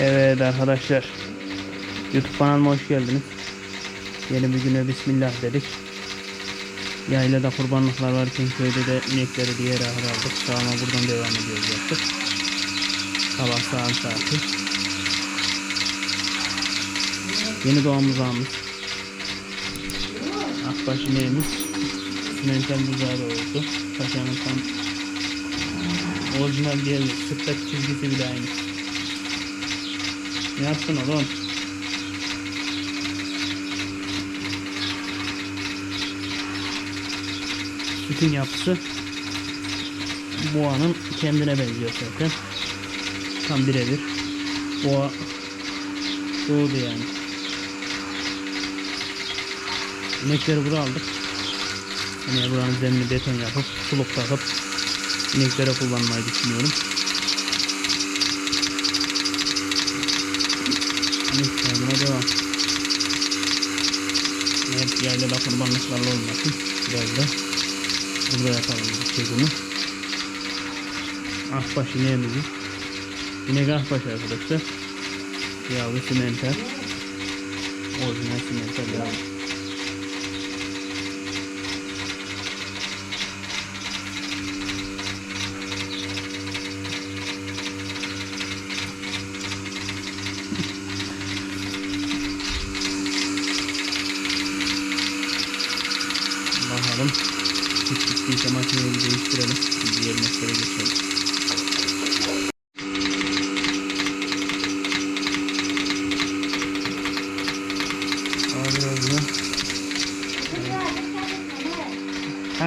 Evet arkadaşlar. YouTube kanalıma hoş geldiniz. Yeni bir güne bismillah dedik. Yaylada kurbanlıklar varken köyde de inekleri diğer ahır aldık. Sağıma buradan devam ediyoruz yaptık. Sabah sağım saati. Yeni doğan buzağımız. Akbaş ineğimiz. Simental buzağı oldu. Paşanın tam orijinal diye sırttaki çizgisi bile aynı. Ne yaptın oğlum? Sütün yapısı boğanın kendine benziyor zaten. Tam birebir. Boğa doğdu yani. İnekleri buraya aldık. Hani buranın zeminini beton yapıp suluk takıp ineklere kullanmayı düşünüyorum. Neyse buna devam. Hep yaylada kurbanlıklarla olmasın. Biraz da burada yapalım bu çekimi. Akbaş ineğimizi. İnek akbaş arkadaşlar. Yavru simenter. Orijinal simenter yavru.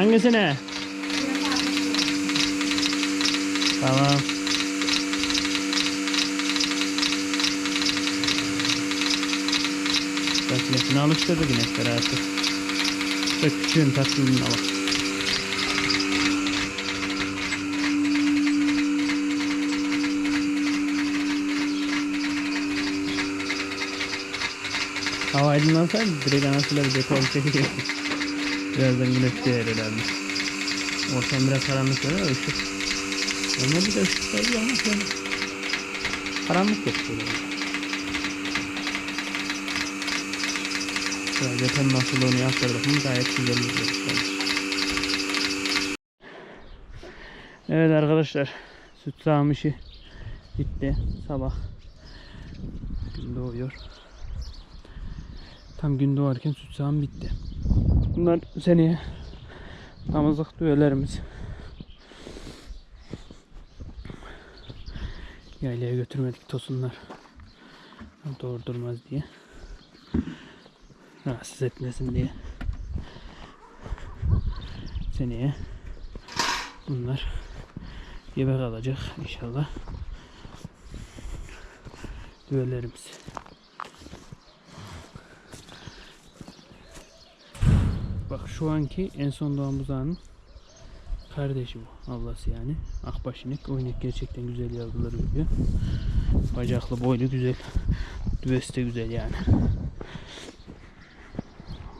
Hangisine? Tamam. Bekletini alıştırdık inekleri artık. Ve küçüğün tatlılığına bak. Hava aydınlansaydı direkt anasıyla bir dekor çekiyor. Birazdan güneş değer herhalde. Ortam biraz karanlık böyle ama ışık. Onlar bir de ışık var ama şöyle. Karanlık yok böyle. Şöyle beton nasılını yaptırdık mı gayet güzel oluyor. Evet arkadaşlar süt sağım işi bitti sabah gün doğuyor tam gün doğarken süt sağım bitti bunlar seneye damızlık düğelerimiz yaylaya götürmedik tosunlar. Doğurdurmaz diye. Rahatsız etmesin diye. Seneye bunlar yemek alacak inşallah. Düğelerimiz bak şu anki en son doğan buzağının kardeşi bu ablası yani akbaş inek gerçekten güzel yavrular veriyor bacaklı boylu güzel düvesi de güzel yani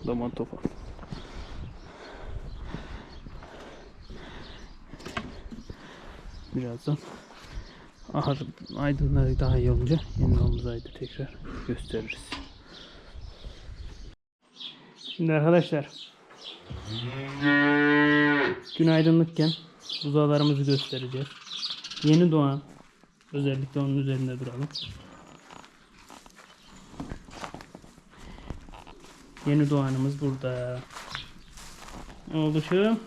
Daman topu. Birazdan ahır aydınları daha iyi olunca yeni ayda tekrar gösteririz. Şimdi arkadaşlar gün aydınlıkken buzağlarımızı göstereceğiz. Yeni doğan özellikle onun üzerinde duralım. Yeni doğanımız burada. Ne oldu şu?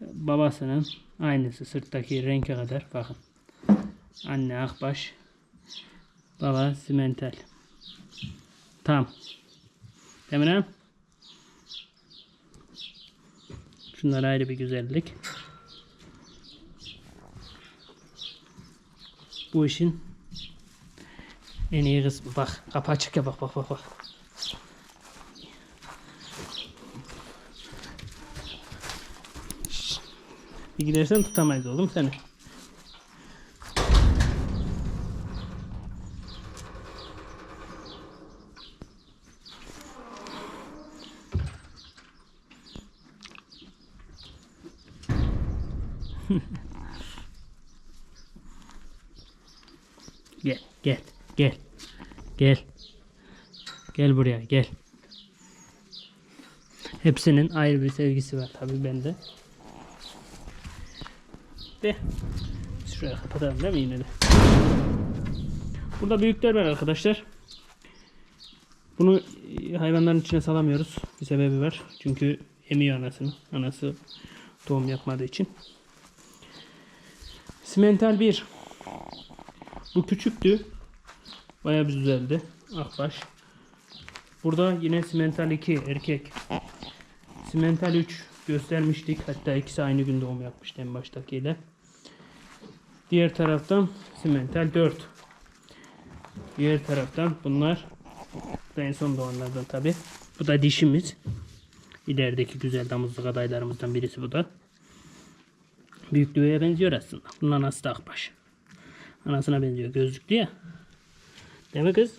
Babasının aynısı sırttaki renke kadar bakın. Anne akbaş. Baba simental. Tam. Değil mi? Şunlar ayrı bir güzellik. Bu işin en iyi kısmı bak. Kapı açık ya bak bak bak bak. Bir gidersen tutamayız oğlum seni. Gel gel gel. Gel. Gel buraya gel. Hepsinin ayrı bir sevgisi var tabii bende. De. Şuraya kapatalım değil mi yine de? Burada büyükler var arkadaşlar. Bunu e, hayvanların içine salamıyoruz. Bir sebebi var. Çünkü emiyor anasını. Anası doğum yapmadığı için. Simental 1. Bu küçüktü. Bayağı bir güzeldi. Akbaş. Burada yine simental 2 erkek. Simental 3 göstermiştik. Hatta ikisi aynı gün doğum yapmıştı en baştakiyle. Diğer taraftan simental 4. Diğer taraftan bunlar bu da en son doğanlardan tabi. Bu da dişimiz. İlerideki güzel damızlık adaylarımızdan birisi bu da. Büyüklüğe benziyor aslında. Bunun anası akbaş. Anasına benziyor gözlüklü ya. Değil mi kız?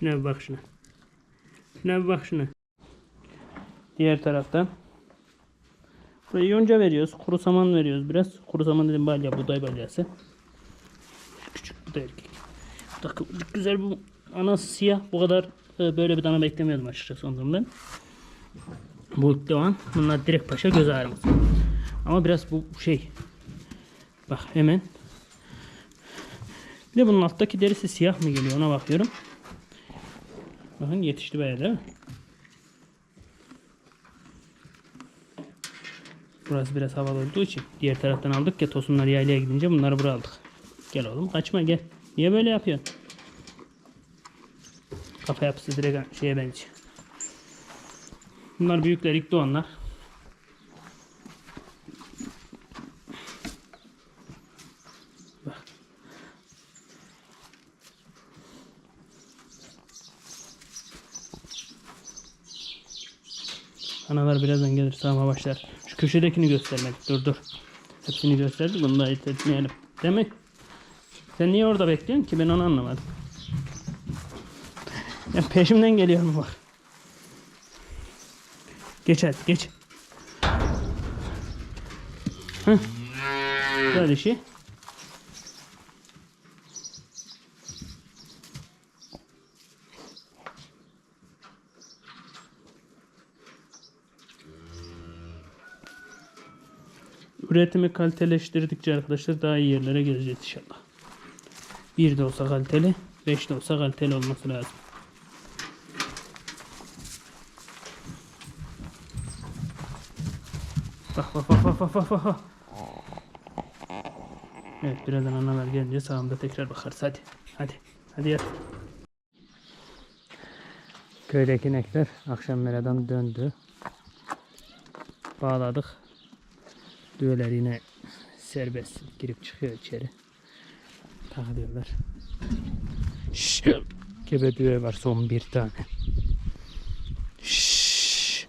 Şuna bir bak şuna. Şuna bir bak şuna. Diğer taraftan. Buraya yonca veriyoruz. Kuru saman veriyoruz biraz. Kuru saman dedim balya, buğday balyası. Küçük bu erkek. Bu da güzel bu. Anası siyah. Bu kadar böyle bir dana beklemiyordum açıkçası ondan ben. Bu doğan. Bunlar direkt paşa göz ağrımız. Ama biraz bu şey. Bak hemen. Bir de bunun alttaki derisi siyah mı geliyor ona bakıyorum. Bakın yetişti bayağı değil mi? Burası biraz havalı olduğu için diğer taraftan aldık ya tosunlar yaylaya gidince bunları buraya aldık. Gel oğlum kaçma gel. Niye böyle yapıyorsun? Kafa yapısı direkt şeye benziyor. Bunlar büyükler ilk doğanlar. Analar birazdan gelir sağma başlar. Şu köşedekini göstermedik. Dur dur. Hepsini gösterdik. Bunu da etmeyelim. Değil mi? Sen niye orada bekliyorsun ki? Ben onu anlamadım. Ya peşimden geliyor mu bak. Geç hadi geç. Heh. Güzel işi. Üretimi kaliteleştirdikçe arkadaşlar daha iyi yerlere geleceğiz inşallah. Bir de olsa kaliteli, beş de olsa kaliteli olması lazım. Bak bak bak bak bak bak bak. Evet birazdan analar gelince sağımda tekrar bakarız hadi. Hadi. Hadi yat. Köydeki inekler akşam meradan döndü. Bağladık. Düğeler yine serbest girip çıkıyor içeri. Takılıyorlar. Şşş. Gebe düğe var son bir tane. Şşş.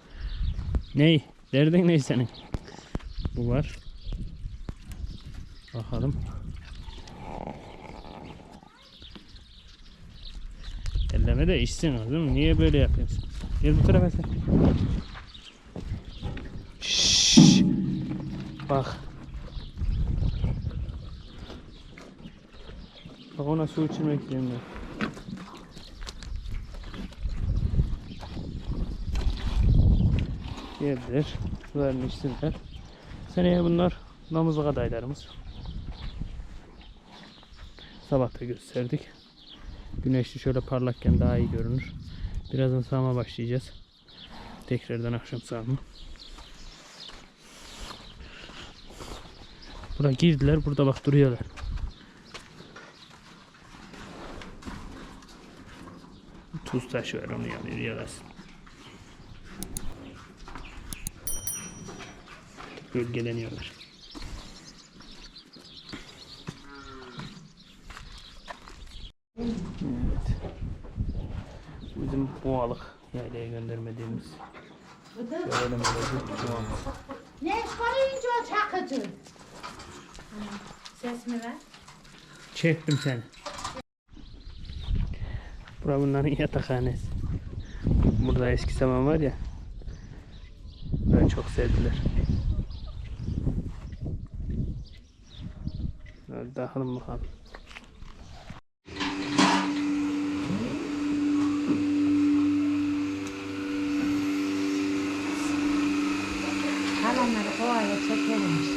Ney? Derdin ne senin? Bu var. Bakalım. Elleme de içsin değil mi? Niye böyle yapıyorsun? Gel bu tarafa sen. Şşş. Bak. Bak ona su içirmek istiyorum ben. Geldiler. Sularını içsinler. Seneye bunlar namızlık adaylarımız. Sabah da gösterdik. Güneşli şöyle parlakken daha iyi görünür. Birazdan sağma başlayacağız. Tekrardan akşam sağma. Buraya girdiler. Burada bak duruyorlar. Tuz taşı var onu yanıyor yalasın. Gölgeleniyorlar. Evet. Bizim boğalık yaylaya göndermediğimiz. Böyle bir boğalık. Ne koyunca o çakıcı? Ses mi ver? Çektim seni. Bura bunların yatakhanesi. Burada eski zaman var ya. Burayı çok sevdiler. Hadi bakalım bakalım. Kalanları kovaya çekelim işte.